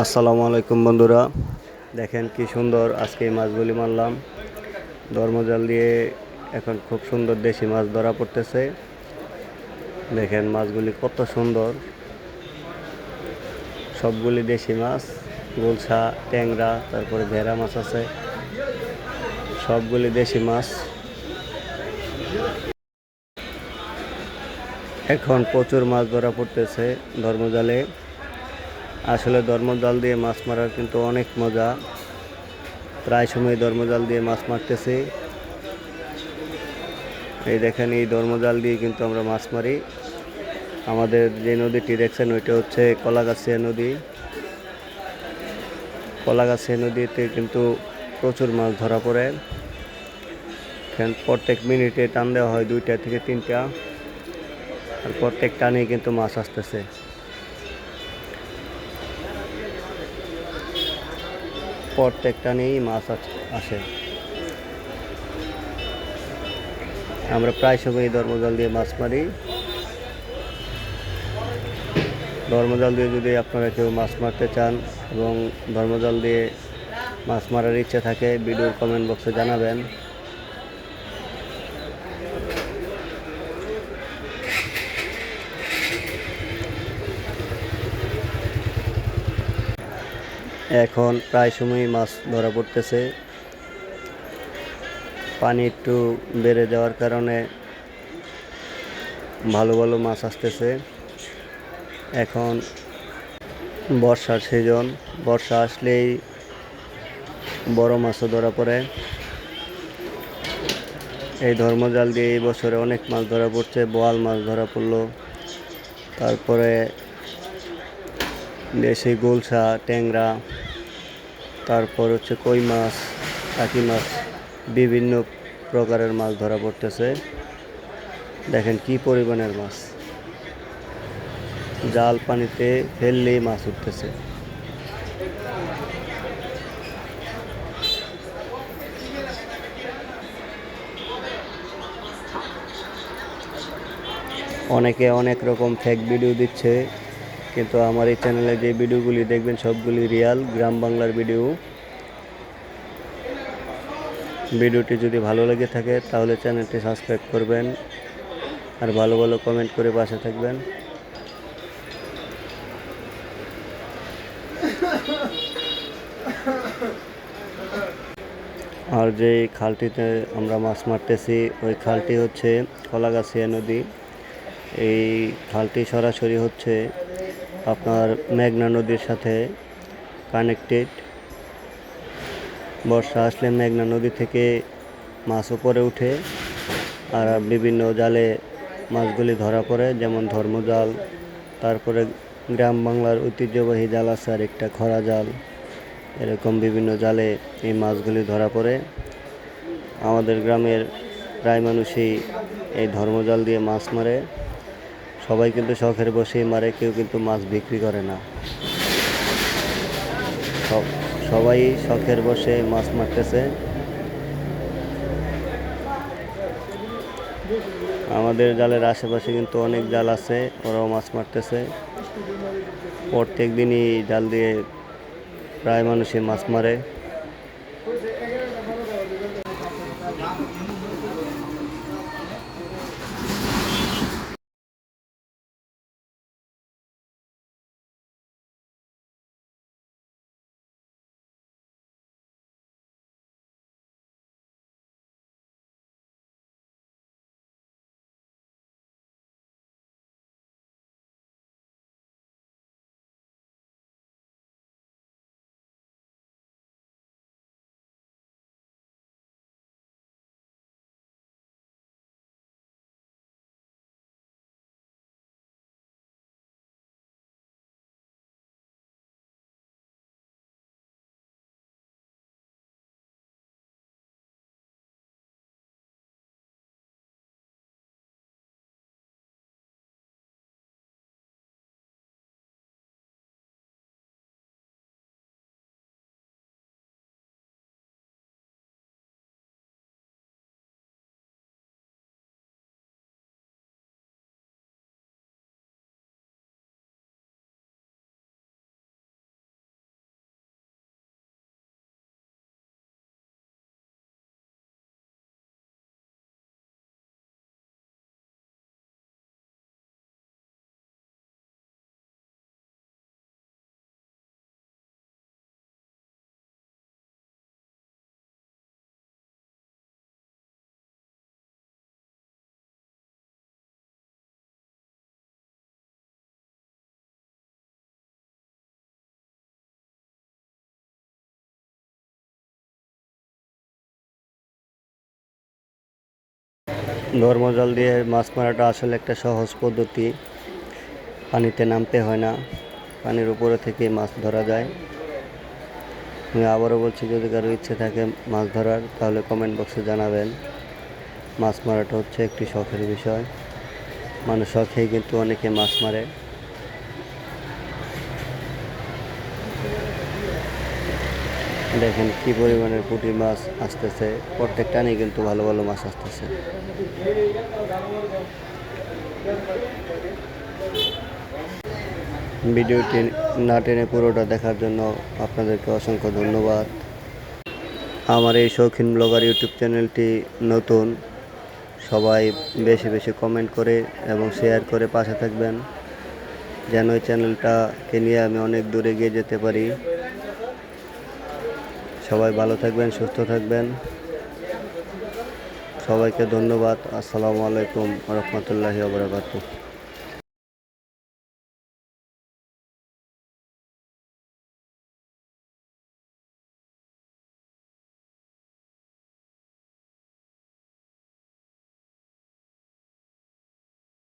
আসসালামু আলাইকুম বন্ধুরা। দেখেন কি সুন্দর আজকে এই মাছগুলি মারলাম। ধর্মজাল দিয়ে এখন খুব সুন্দর দেশি মাছ ধরা পড়তেছে। দেখেন মাছগুলি কত সুন্দর। সবগুলি দেশি মাছ, গুলশা, ট্যাংরা, তারপরে ভেড়া মাছ আছে। সবগুলি দেশি মাছ। এখন প্রচুর মাছ ধরা পড়তেছে ধর্মজালে আসলে ধর্মজাল দিয়ে মাছ মারার কিন্তু অনেক মজা। প্রায় সময় ধর্মজাল দিয়ে মাছ মারতেছি। এই দেখেন, এই ধর্মজাল দিয়ে কিন্তু আমরা মাছ মারি। আমাদের যে নদীটি দেখছেন, ওইটা হচ্ছে কলাগাছিয়া নদী। কলাগাছিয়া নদীতে কিন্তু প্রচুর মাছ ধরা পড়ে। প্রত্যেক মিনিটে টান দেওয়া হয় দুইটা থেকে তিনটা। আর প্রত্যেক টানেই কিন্তু মাছ আসতেছে। প্রত্যেকটা নিয়েই মাছ আস- আমরা প্রায় সময় ধর্মজল দিয়ে মাছ মারি। ধর্মজল দিয়ে যদি আপনারা কেউ মাছ মারতে চান এবং ধর্মজল দিয়ে মাছ মারার ইচ্ছা থাকে, ভিডিওর কমেন্ট বক্সে জানাবেন। এখন প্রায় সময় মাছ ধরা পড়তেছে। পানি একটু বেড়ে যাওয়ার কারণে ভালো ভালো মাছ আসতেছে। এখন বর্ষার সিজন, বর্ষা আসলেই বড় মাছও ধরা পড়ে। এই ধর্মজাল দিয়ে এই বছরে অনেক মাছ ধরা পড়ছে, বোয়াল মাছ ধরা পড়ল। তারপরে দেশি গোলসা, ট্যাংরা তারপর হচ্ছে কই মাছ টাকি মাছ, বিভিন্ন প্রকারের মাছ ধরা পড়তেছে। দেখেন কি পরিমাণের মাছ। জাল পানিতে ফেললেই মাছ উঠতেছে। অনেকে অনেক রকম ফেক ভিডিও দিচ্ছে। কিন্তু আমার এই চ্যানেলে যে ভিডিওগুলি দেখবেন, সবগুলি রিয়াল গ্রাম বাংলার ভিডিও ভিডিওটি যদি ভালো লেগে থাকে, তাহলে চ্যানেলটি সাবস্ক্রাইব করবেন আর ভালো ভালো কমেন্ট করে পাশে থাকবেন। আর যে খালটিতে আমরা মাছ মারতেছি, ওই খালটি হচ্ছে কলাগাছিয়া নদী। এই খালটি সরাসরি হচ্ছে আপনার মেঘনা নদীর সাথে কানেক্টেড বর্ষা আসলে মেঘনা নদী থেকে মাছ উপরে উঠে আর বিভিন্ন জালে মাছগুলি ধরা পড়ে, যেমন ধর্মজাল, তারপরে গ্রাম বাংলার ঐতিহ্যবাহী জাল আছে আর একটা খরা জাল। এরকম বিভিন্ন জালে এই মাছগুলি ধরা পড়ে। আমাদের গ্রামের প্রায় মানুষই এই ধর্মজাল দিয়ে মাছ মারে। সবাই কিন্তু শখের বসেই মারে, কেউ কিন্তু মাছ বিক্রি করে না। সব, সবাই শখের বসে মাছ মারতেছে। আমাদের জালের আশেপাশে কিন্তু অনেক জাল আছে, ওরাও মাছ মারতেছে। প্রত্যেক দিনই জাল দিয়ে প্রায় মানুষই মাছ মারে। ধর্মজাল দিয়ে মাছ মারাটা আসলে একটা সহজ পদ্ধতি। পানিতে নামতে হয় না, পানির উপরে থেকে মাছ ধরা যায়। আমি আবারও বলছি, যদি কারও ইচ্ছে থাকে মাছ ধরার, তাহলে কমেন্ট বক্সে জানাবেন। মাছ মারাটা হচ্ছে একটি শখের বিষয়। মানুষ শখেই কিন্তু অনেকে মাছ মারে। দেখেন কি পরিমাণের পুঁটি মাছ আসতেছে। প্রত্যেক প্রত্যেকটানেই কিন্তু ভালো ভালো মাছ আসতেছে। ভিডিওটি না টেনে পুরোটা দেখার জন্য আপনাদেরকে অসংখ্য ধন্যবাদ। আমার এই শৌখিন ব্লগার ইউটিউব চ্যানেলটি নতুন, সবাই বেশি বেশি কমেন্ট করে এবং শেয়ার করে পাশে থাকবেন, যেন এই চ্যানেলটাকে নিয়ে আমি অনেক দূরে গিয়ে যেতে পারি। সবাই ভালো থাকবেন সুস্থ থাকবেন। সবাইকে ধন্যবাদ। আসসালামু আলাইকুম রহমতুল্লাহি ওবরাকাতুহ